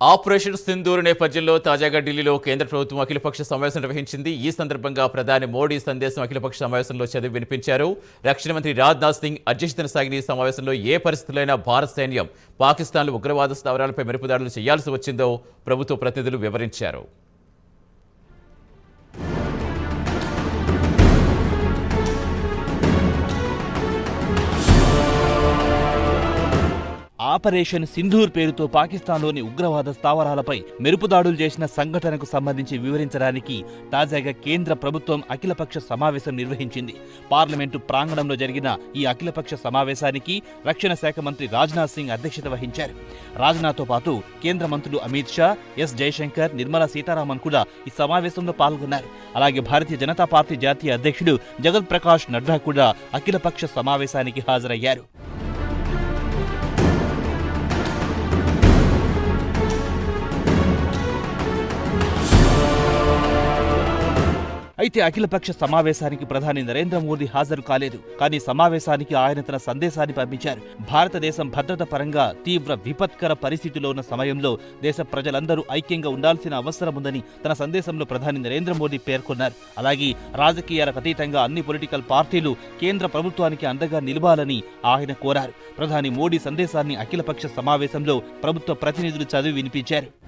Operation Sindoor నేపథ్యంలో తాజాగా ఢిల్లీలో కేంద్ర ప్రభుత్వం అఖిలపక్ష సమావేశం నిర్వహించింది. ఈ సందర్భంగా ప్రధాని మోడీ సందేశం అఖిలపక్ష సమావేశంలో చదివి వినిపించారు. రక్షణ మంత్రి రాజ్నాథ్ సింగ్ అధ్యక్షతన సాగిన ఈ సమావేశంలో ఏ పరిస్థితులైనా భారత సైన్యం పాకిస్తాన్లో ఉగ్రవాద స్థావరాలపై మెరుపుదాడులు చేయాల్సి వచ్చిందో ప్రభుత్వ ప్రతినిధులు వివరించారు. ఆపరేషన్ సింధూర్ పేరుతో పాకిస్తాన్లోని ఉగ్రవాద స్థావరాలపై మెరుపుదాడులు చేసిన సంఘటనకు సంబంధించి వివరించడానికి తాజాగా కేంద్ర ప్రభుత్వం అఖిలపక్ష సమావేశం నిర్వహించింది. పార్లమెంటు ప్రాంగణంలో జరిగిన ఈ అఖిలపక్ష సమావేశానికి రక్షణ శాఖ మంత్రి రాజ్నాథ్ సింగ్ అధ్యక్షత వహించారు. రాజ్నాథ్తో పాటు కేంద్ర మంత్రులు అమిత్ షా ఎస్ జయశంకర్ నిర్మలా సీతారామన్ కూడా ఈ సమావేశంలో పాల్గొన్నారు. అలాగే భారతీయ జనతా పార్టీ జాతీయ అధ్యక్షుడు జగత్ ప్రకాష్ నడ్డా కూడా అఖిలపక్ష సమావేశానికి హాజరయ్యారు. అయితే అఖిలపక్ష సమావేశానికి ప్రధాని నరేంద్ర మోదీ హాజరు కాలేదు. కానీ సమావేశానికి ఆయన తన సందేశాన్ని పంపించారు. భారతదేశం భద్రత పరంగా తీవ్ర విపత్కర పరిస్థితిలో ఉన్న సమయంలో దేశ ప్రజలందరూ ఐక్యంగా ఉండాల్సిన అవసరం ఉందని తన సందేశంలో ప్రధాని నరేంద్ర మోదీ పేర్కొన్నారు. అలాగే రాజకీయాలకు అతీతంగా అన్ని పొలిటికల్ పార్టీలు కేంద్ర ప్రభుత్వానికి అండగా నిలవాలని ఆయన కోరారు. ప్రధాని మోడీ సందేశాన్ని అఖిలపక్ష సమావేశంలో ప్రభుత్వ ప్రతినిధులు చదివి వినిపించారు.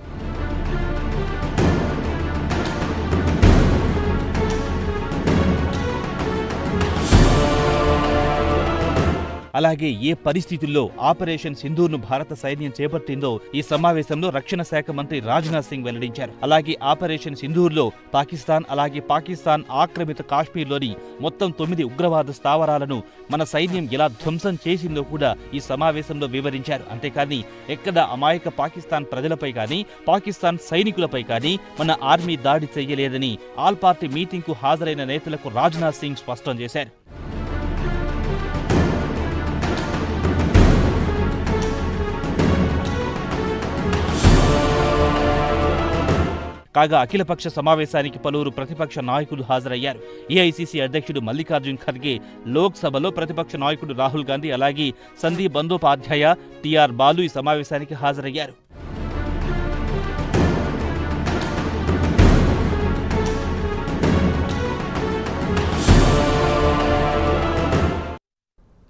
అలాగే ఏ పరిస్థితుల్లో ఆపరేషన్ సింధూర్ను భారత సైన్యం చేపట్టిందో ఈ సమావేశంలో రక్షణ శాఖ మంత్రి రాజ్నాథ్ సింగ్ వెల్లడించారు. అలాగే ఆపరేషన్ సింధూర్లో పాకిస్తాన్ అలాగే పాకిస్తాన్ ఆక్రమిత కాశ్మీర్లోని మొత్తం తొమ్మిది ఉగ్రవాద స్థావరాలను మన సైన్యం ఎలా ధ్వంసం చేసిందో కూడా ఈ సమావేశంలో వివరించారు. అంతేకాని ఎక్కడ అమాయక పాకిస్తాన్ ప్రజలపై కానీ పాకిస్తాన్ సైనికులపై కానీ మన ఆర్మీ దాడి చేయలేదని ఆల్ పార్టీ మీటింగ్కు హాజరైన నేతలకు రాజ్నాథ్ సింగ్ స్పష్టం చేశారు. కాగా అఖిలపక్ష సమావేశానికి పలువురు ప్రతిపక్ష నాయకులు హాజరయ్యారు. ఏఐసీసీ అధ్యక్షుడు మల్లికార్జున్ ఖర్గే లోక్సభలో ప్రతిపక్ష నాయకుడు రాహుల్ గాంధీ అలాగే సందీప్ బందోపాధ్యాయ టిఆర్ బాలు ఈ సమావేశానికి హాజరయ్యారు.